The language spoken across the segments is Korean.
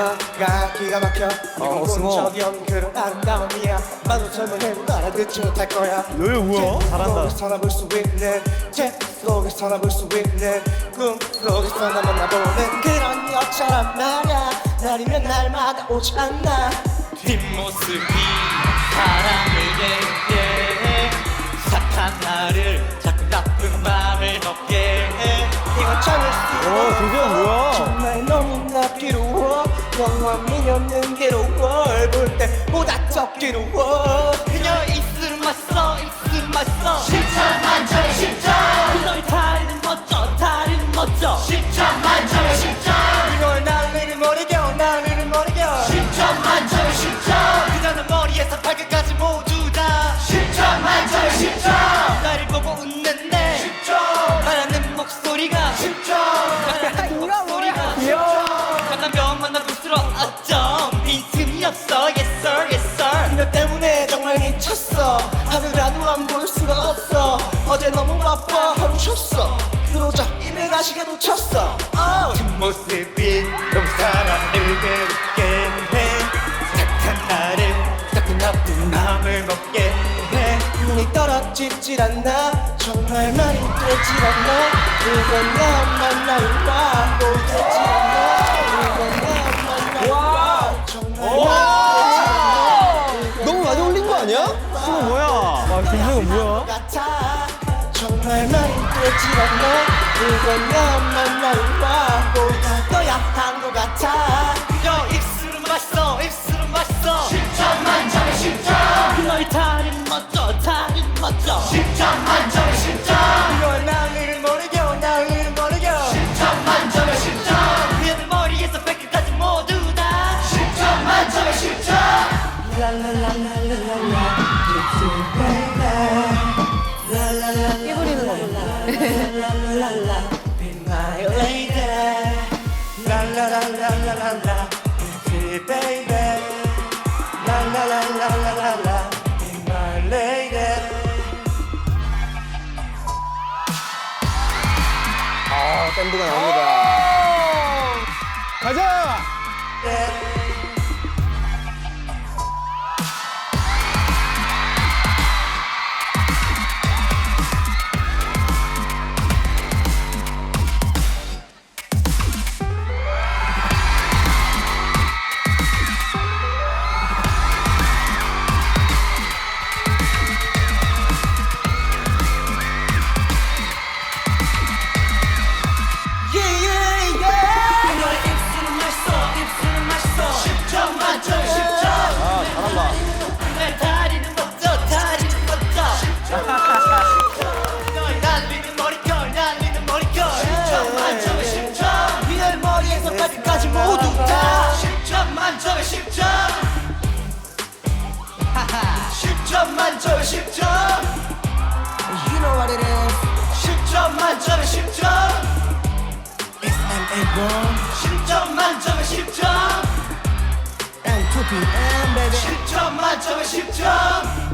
엄마가 기가 막혀. 어, 이건 승호. 본적인 그런 아름다움이야. 나도 젊은 알아듣지 못할 거야. 너희 뭐야? 잘한다. 살아볼 수 있는 제 속에서 살아볼 수 있는 꿈 속에서 나 만나보는 그런 여자란 말야. 날이면 날마다 오지 않나. 뒷모습이 사람을 내게 착한 나를 자꾸 나쁜 마음을 먹게 해. 이건 참을 수 어, 뭐야? 정말 너무나 괴로워 영원히 없는 괴로워 볼 때 보다 더 괴로워. 그녀 입술은 맛있어 입술은 맛있어 10점 만점에 10점 너의 다리는 멋져 다리는 멋져 10점 만점에 10점 너무 바빠 하루 쉬었어. 그러자 입에 가시게 놓쳤어. 어. 뒷모습이 너무 사랑을 괴롭게 해. 착한 나를 자꾸 나쁜 마음을 먹게 해. 눈이 떨어지질 않나? 정말 말이 되질 않나? 그건 나 만나는 거 되질 않나? 그건 나 만나는 거 정말 말이 되질 않나? 너무 많이 올린 거 아니야? 승호 뭐야? 와, 김승호 뭐야? 같아 정말 말이 되질 않나? 그건 나 만나는 거 떠야 한것 같아. 그녀 입술은 맛있어 입술은 맛있어. 10점 만점에 10점 그녀의 다리는 멋져 다리는 멋져. 10점 만점에 10점 아, 밴드가 나옵니다. 가자! 10점 만점에 10점. And 2PM baby. 10점 만점에 10점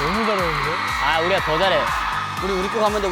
너무 잘하는데? 아, 우리가 더 잘해. 우리 우리 거 가면 돼.